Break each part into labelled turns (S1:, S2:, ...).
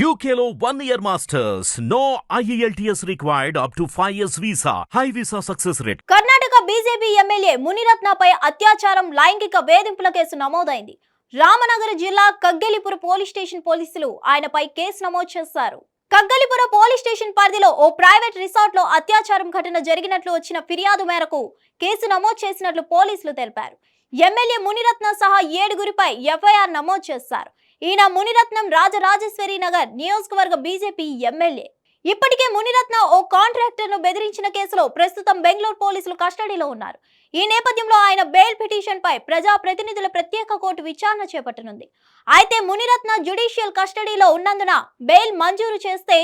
S1: యూకేలో one year masters no IELTS required up to five years visa high visa success rate
S2: Karnataka BJP MLA మునిరత్నపై అత్యాచారం లైంగిక వేధింపుల case నమోదైంది. రామనగర్ జిల్లా కగ్గలిపుర police station పోలీసులు ఆయనపై కేసు నమోదు చేశారు. కగ్గలిపుర పోలీస్ స్టేషన్ పరిధిలో ఓ ప్రైవేట్ రిసార్ట్లో అత్యాచారం ఘటన జరిగినట్లు వచ్చిన ఫిర్యాదు మేరకు కేసు నమోదు చేసినట్లు పోలీసులు తెలిపారు. ఎమ్మెల్యే మునిరత్న సహా ఏడుగురిపై ఎఫ్ఐఆర్ నమోదు చేశారు. ఈయన మునిరత్నం రాజరాజేశ్వరి నగర్ నియోజకవర్గ బీజేపీ ఎమ్మెల్యే. ఇప్పటికే మునిరత్న ఓ కాంట్రాక్టర్ను బెదిరించిన కేసులో ప్రస్తుతం బెంగళూరు పోలీసులు కస్టడీలో ఉన్నారు. ఈ నేపథ్యంలో ఆయన బెయిల్ పిటిషన్ పై ప్రజా ప్రతినిధుల ప్రత్యేక కోర్టు విచారణ చేపట్టనుంది. అయితే మునిరత్న జ్యుడిషియల్ కస్టడీలో ఉన్నందున బెయిల్ మంజూరు చేస్తే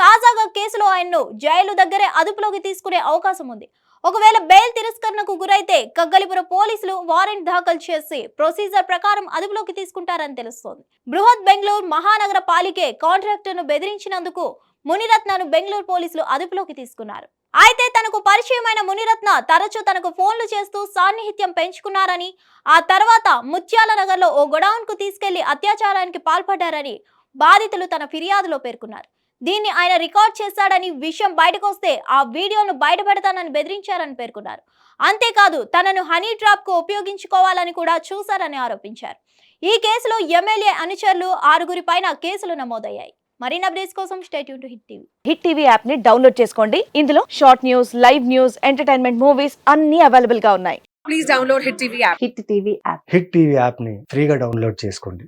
S2: తాజాగా కేసులో ఆయన్ను జైలు దగ్గరే అదుపులోకి తీసుకునే అవకాశం ఉంది. ఒకవేళ బెయిల్ తిరస్కరణకు గురైతే కగ్గలిపుర పోలీసులు వారెంట్ దాఖలు చేసి ప్రొసీజర్ ప్రకారం అదుపులోకి తీసుకుంటారని తెలుస్తోంది. బృహత్ బెంగళూరు మహానగర పాలికే కాంట్రాక్టర్ను బెదిరించినందుకు మునిరత్నను బెంగళూరు పోలీసులు అదుపులోకి తీసుకున్నారు. అయితే తనకు పరిచయమైన మునిరత్న తరచూ తనకు ఫోన్లు చేస్తూ సాన్నిహిత్యం పెంచుకున్నారని ఆ తర్వాత ముత్యాల నగర్లో ఓ గొడౌన్కు తీసుకెళ్ళి అత్యాచారానికి పాల్పడ్డారని బాధితులు తన ఫిర్యాదులో పేర్కొన్నారు. దీన్ని ఆయన రికార్డ్ చేశాడని విషయం బయటకు వస్తే ఆ వీడియోను బయటపెడతానని బెదిరించారని పేర్కొన్నారు. అంతేకాదు తనను హనీ ట్రాప్కు ఉపయోగించుకోవాలని కూడా చూశారని ఆరోపించారు. ఈ కేసులో ఎమ్మెల్యే అనుచరులు ఆరుగురి పైన కేసులు నమోదయ్యాయి. మరిన్ని అప్డేట్స్ కోసం stay tuned to hit TV.
S3: Hit TV యాప్ని డౌన్లోడ్ చేసుకోండి. ఇందులో short news live news entertainment movies అన్ని అవైలబుల్గా ఉన్నాయి.
S4: Please download Hit TV app.
S3: Hit TV app
S5: hit TV యాప్ని ఫ్రీగా డౌన్లోడ్ చేసుకోండి.